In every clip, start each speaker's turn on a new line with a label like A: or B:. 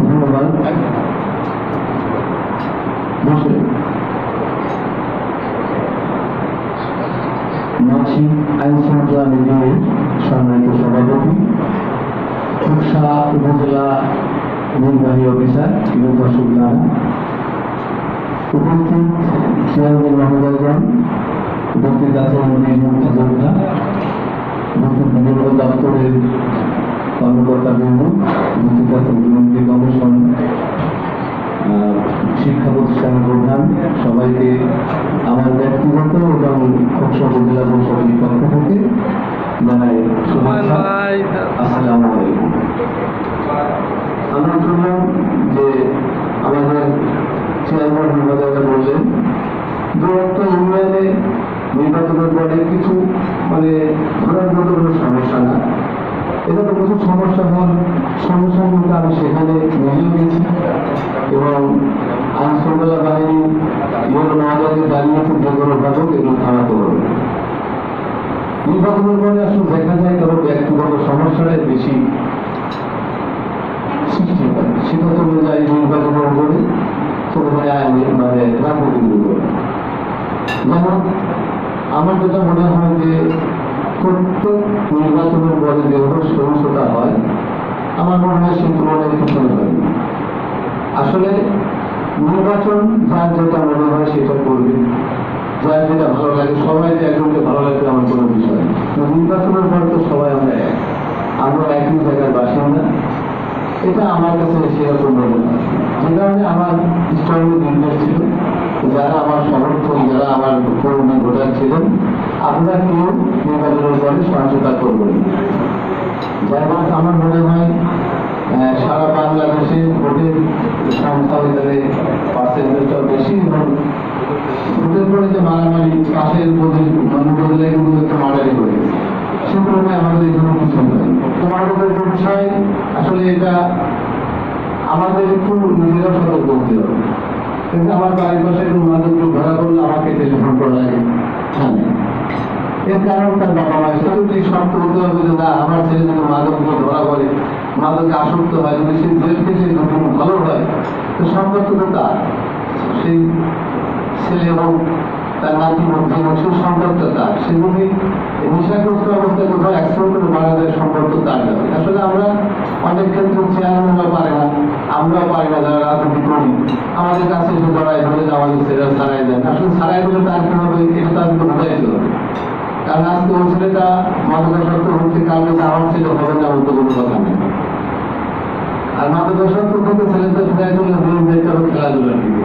A: ধন্যবাদ। বসে আইন শৃঙ্খলা বিভাগের সম্মানিত সভাপতি খুকসা উপজেলা নির্বাহী অফিসার সুলতান উপস্থিত চেয়ারম্যান উপস্থিত আছেন নদীর মুক্তিযোদ্ধা উপস্থিত দপ্তরের শিক্ষা প্রতিষ্ঠানের প্রধান। সবাইকে আমার ব্যক্তিগত এবং খোকসা উপজেলা পরিষদের পক্ষ থেকে জানাই আমরা শুনলাম যে আমাদের চেয়ারম্যান মহোদয়রা বললেন, দু একটা ইউনিয়নে নির্বাচনের পরে কিছু মানে নির্বাচনের পরে আসলে দেখা যায় কারও ব্যক্তিগত সমস্যাটাই বেশি মানে মনে হয় সহিংসতা হয়, আমার মনে হয়। আসলে নির্বাচন যার যেটা মনে হয় সেটা করবে। যার ভালো লাগে সবাই যে একজনকে ভালো লাগবে আমার কোনো বিষয় নির্বাচনের পরে তো সবাই আমরা এক। আমরা একই জায়গার বাসিন্দা এটা আমার কাছে সেরকম মনে হয় যে কারণে আমার স্ট্রংলি নির্দেশ ছিল, যারা আমার সমর্থক, যারা আমার কর্মী ভোটার ছিলেন, আপনারা কেউ নির্বাচনের পরে সহিংসতা করবেন যার আমার মনে হয় সারা বাংলাদেশে ভোটের সংখ্যা ভিতরে পার্সেন্টেজটা বেশি এবং ভোটের পরে যে মারামারি পাশের উপজেলা কিন্তু একটা মারামারি করে। সে তুলনায় আমাদের এখানে কিছু নয় তোমাদের বিষয় আসলে এটা আমাদের একটু নিজেরা সতর্ক হতে হবে। কিন্তু আমার বাড়ির পাশে একটু মাদক ধরা করলে আমাকে টেলিফোন করা লাগে হ্যাঁ এর কারণ তার বাবা মা সেটা যদি শর্ত হতে হবে যে না, আমার ছেলে যেন মাদক নিয়ে ধরা পড়ে মাদকে আসক্ত হয়, যদি সে জেল থেকে যদি ভালো হয়, তো সম্পর্ক তো তার। সেই ছেলে এবং তার নাতি মধ্যে এবং সেই সম্পর্কটা তার। সেগুলি নেশাগ্রস্ত অবস্থায় কোথাও অ্যাক্সিডেন্ট করে মারা যায় সম্পর্ক তার আসলে আমরা অনেক ক্ষেত্রে চেয়ারম্যানরা পারে না, আমরাও পারি না যারা রাজনীতি করি আমাদের কাছে এসে দাঁড়ায় ধরে যে আমাদের ছেলেরা ছাড়াই দেন আসলে ছাড়াই দিলে তার কি হবে এটা তার বোঝাইতে হবে কারণ আজকে ওই ছেলেটা মাদকাসক্ত হচ্ছে যে আমার ছেলে হবে না তো কোনো কথা নেই। আর মাদকাসক্ত থেকে ছেলেটা হবে খেলাধুলার দিকে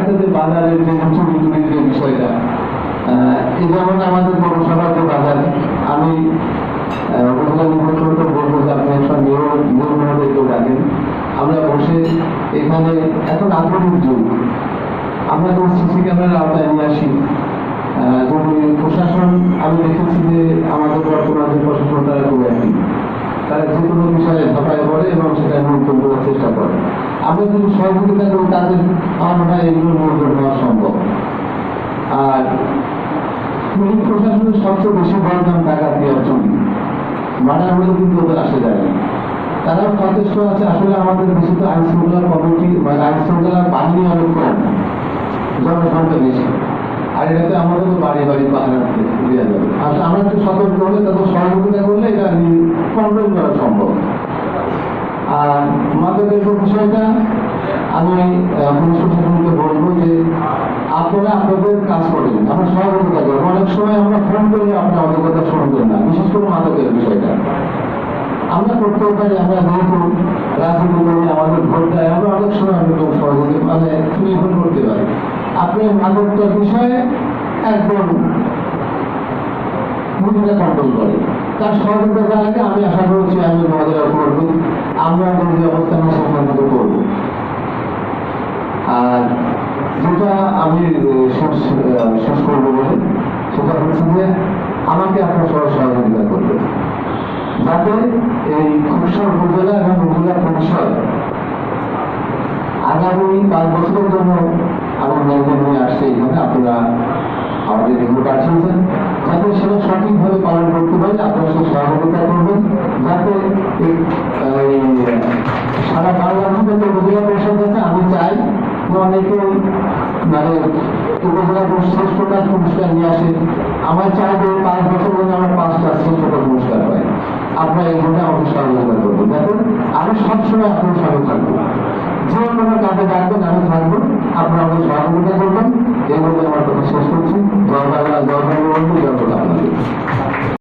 A: যে বাজারের যে উঁচু বিক্রির যে বিষয়টা এই যেমন আমাদের পৌরসভার যে বাজার আমি আহ, বলব যে আপনি সঙ্গেও মহলে কেউ ডাকেন। আমরা বসে এখানে এত আধুনিক যুগ আমরা তো সিসি ক্যামেরার আওতায় নিয়ে আসি আহ, যদি প্রশাসন আমি দেখেছি যে আমাদের বর্তমান যে প্রশাসন তারা খুব একই তারা যে কোনো বিষয়ে ঝাঁপায় পড়ে এবং সেটা নিয়ন্ত্রণ করার চেষ্টা করে আমরা যদি সহযোগিতা করি তাদের আমার মনে হয় এগুলো নিয়ন্ত্রণ হওয়া সম্ভব। আর পুলিশ প্রশাসনের সবচেয়ে বেশি বড় টাকা দিয়ে চুরি মারা হলে কিন্তু ওদের আসে যায় না। তারাও সচেষ্ট আছে, আসলে আমাদের দেশে তো আইন শৃঙ্খলা কমিটি বা আইন শৃঙ্খলা বাহিনী অনেক কম জনসংখ্যা বেশি। আর এটাতে আমাদের তো বাড়ি বাড়ি পাহারা দেওয়া যাবে। আর আমরা একটু সতর্ক হলে তাদের সহযোগিতা করলে এটা কন্ট্রোল করা সম্ভব আর মাদকের যে বিষয়টা আমি প্রশাসনকে বলব যে আপনারা আপনাদের কাজ করেন, আমরা সহযোগিতা করব অনেক সময় আমরা ফোন করি, আপনার কথা শুনবেন না, বিশেষ করে মাদকের বিষয়টা। আমরা করতেও পারি আমরা যেহেতু রাজনীতি আমাদের ভোট দেয়, আমরা অনেক সময় খুব সহযোগী মানে টেলিফোন করতে পারি। আপনি মাদকটার বিষয়ে একদম নিজেরা কন্ট্রোল করে তার সহযোগিতা জানালে আমি আশা করছি আমি আমাদের করব আমরা আমাদের অবস্থান আছে করব। আর যেটা আমি শেষ করব বলে, সেটা হচ্ছে যে আমাকে আপনার সহ সহযোগিতা করবে যাতে এই খুবসা উপজেলা এবং উপজেলা পরিষদ আগামী পাঁচ বছরের জন্য আমার নিয়ে আসছে এখানে আপনারা আমাদের এগুলো পাঠিয়েছেন। যাতে সেটা সঠিকভাবে পালন করতে পারে, আপনারা সে সহযোগিতা করবেন। যাতে সারা বাংলার মধ্যে উপজেলা পরিষদ আছে, আমি চাই যে মানে আমার পাঁচ বছর মধ্যে আমার আপনারা এইভাবে আমাকে সহযোগিতা করবেন যাতে আমি সবসময় আপনার সঙ্গে থাকব যে কোনো কাজে ডাকবেন, আমি থাকব। আপনারা আমাকে সহযোগিতা করবেন। এই বলে আমার কথা শেষ করছি। জয় বাংলা জয় বাংলা জয় আপনাদের